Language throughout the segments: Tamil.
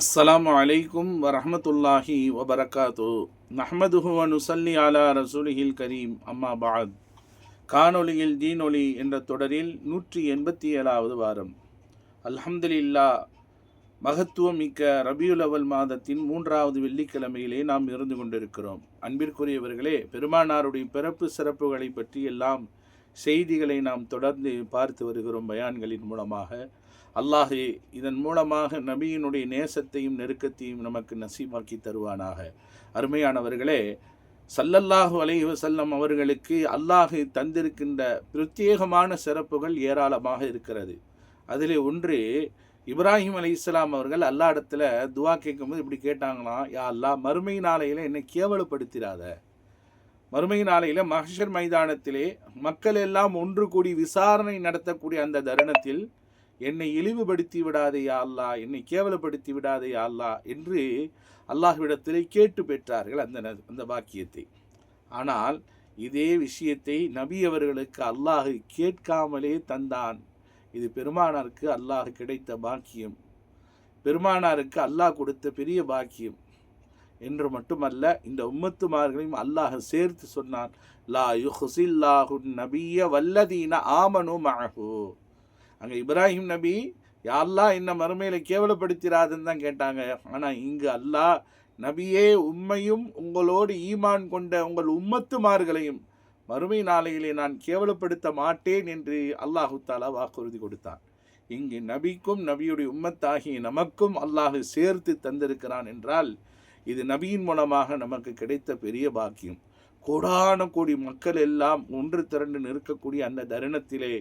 அஸ்ஸலாமு அலைக்கும் வரஹமத்துல்லாஹி வபரகாத்து. நஹ்மதுஹு நுசல்லி அலா ரசூலிஹில் கரீம். அம்மா பாத் காணொலியில் தீனொலி என்ற தொடரில் நூற்றி எண்பத்தி ஏழாவது வாரம். அல்ஹம்துலில்லா மகத்துவம் மிக்க ரபியுலவல் மாதத்தின் மூன்றாவது வெள்ளிக்கிழமையிலே நாம் இருந்து கொண்டிருக்கிறோம். அன்பிற்குரியவர்களே பெருமானாருடைய பிறப்பு சிறப்புகளை பற்றி எல்லாம் செய்திகளை நாம் தொடர்ந்து பார்த்து வருகிறோம் பயான்களின் மூலமாக. அல்லாஹே இதன் மூலமாக நபியினுடைய நேசத்தையும் நெருக்கத்தையும் நமக்கு நசீமாக்கி தருவானாக. அருமையானவர்களே சல்லல்லாஹு அலைஹி வஸல்லம் அவர்களுக்கு அல்லாஹு தந்திருக்கின்ற பிரத்யேகமான சிறப்புகள் ஏராளமாக இருக்கிறது. அதிலே ஒன்று இப்ராஹிம் அலி இஸ்லாம் அவர்கள் அல்லா இடத்துல துவா கேட்கும்போது இப்படி கேட்டாங்களாம் யா அல்லாஹ் மறுமை நாளையில் என்னை கேவலப்படுத்திடாத மறுமை நாளையில் மஹஷர் மைதானத்திலே மக்கள் எல்லாம் ஒன்று கூடி விசாரணை நடத்தக்கூடிய அந்த தருணத்தில் என்னை இழிவுபடுத்தி விடாதே அல்லா என்னை கேவலப்படுத்தி விடாதே அல்லா என்று அல்லாஹ்விடத்திலே கேட்டு பெற்றார்கள் அந்த ந- அந்த பாக்கியத்தை ஆனால் இதே விஷயத்தை நபி அவர்களுக்கு அல்லாஹ் கேட்காமலே தந்தான். இது பெருமானாருக்கு அல்லாஹ் கிடைத்த பாக்கியம். பெருமானாருக்கு அல்லாஹ் கொடுத்த பெரிய பாக்கியம். என்று மட்டுமல்ல இந்த உம்மத்துமார்களையும் அல்லாஹ் சேர்த்து சொன்னான் லா யுஹ்சில்லாஹு நபிய வல்லதீன ஆமனு மஅஹு. அங்கே இப்ராஹிம் நபி யாரெல்லாம் என்ன மறுமையில் கேவலப்படுத்திடாதுன்னு தான் கேட்டாங்க. ஆனால் இங்கு அல்லாஹ் நபியே உண்மையும் உங்களோடு ஈமான் கொண்ட உங்கள் உம்மத்துமார்களையும் மறுமை நாளையிலே நான் கேவலப்படுத்த மாட்டேன் என்று அல்லாஹு தாலா வாக்குறுதி கொடுத்தான். இங்கு நபிக்கும் நபியுடைய உம்மத்தாகிய நமக்கும் அல்லாஹு சேர்த்து தந்திருக்கிறான் என்றால் இது நபியின் மூலமாக நமக்கு கிடைத்த பெரிய பாக்கியம். கோடான கோடி மக்கள் எல்லாம் ஒன்று திரண்டு நிற்கக்கூடிய அந்த தருணத்திலே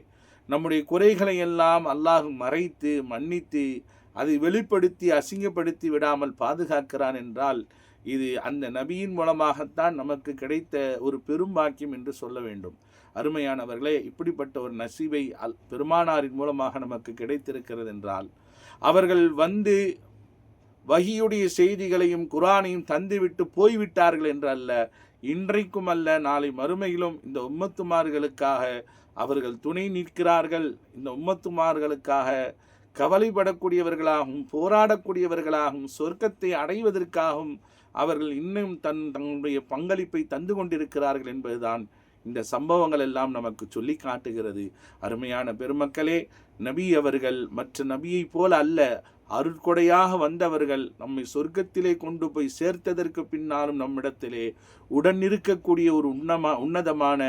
நம்முடைய குறைகளை எல்லாம் அல்லாஹ் மறைத்து மன்னித்து அதை வெளிப்படுத்தி அசிங்கப்படுத்தி விடாமல் பாதுகாக்கிறான் என்றால் இது அந்த நபியின் மூலமாகத்தான் நமக்கு கிடைத்த ஒரு பெரும் பாக்கியம் என்று சொல்ல வேண்டும். அருமையானவர்களே இப்படிப்பட்ட ஒரு நசீவை அல் பெருமானாரின் மூலமாக நமக்கு கிடைத்திருக்கிறது என்றால் அவர்கள் வந்து வகியுடைய செய்திகளையும் குரானையும் தந்துவிட்டு போய்விட்டார்கள் என்று அல்ல இன்றைக்கும் அல்ல நாளை மறுமையிலும் இந்த உம்மத்துமார்களுக்காக அவர்கள் துணை நிற்கிறார்கள். இந்த உம்மத்துமார்களுக்காக கவலைப்படக்கூடியவர்களாகவும் போராடக்கூடியவர்களாகவும் சொர்க்கத்தை அடைவதற்காகவும் அவர்கள் இன்னும் தன் தங்களுடைய பங்களிப்பை தந்து கொண்டிருக்கிறார்கள் என்பதுதான் இந்த சம்பவங்கள் எல்லாம் நமக்கு சொல்லி காட்டுகிறது. அருமையான பெருமக்களே நபி அவர்கள் மற்ற நபியைப் போல அல்ல. அருட்கொடையாக வந்தவர்கள் நம்மை சொர்க்கத்திலே கொண்டு போய் சேர்த்ததற்கு பின்னாலும் நம்மிடத்திலே உடன் இருக்கக்கூடிய ஒரு உன்னமா உன்னதமான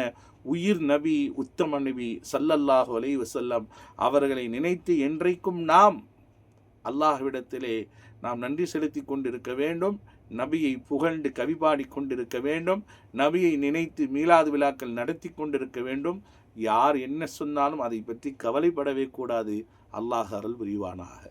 உயிர் நபி உத்தம நபி சல்லல்லாஹு அலை வசல்லம் அவர்களை நினைத்து என்றைக்கும் நாம் அல்லாஹ்விடத்திலே நாம் நன்றி செலுத்தி கொண்டிருக்க வேண்டும். நபியை புகழ்ந்து கவிபாடி கொண்டிருக்க வேண்டும். நபியை நினைத்து மீளாது விழாக்கள் நடத்தி கொண்டிருக்க வேண்டும். யார் என்ன சொன்னாலும் அதை பற்றி கவலைப்படவே கூடாது. அல்லாஹ் அருள் புரிவானாக.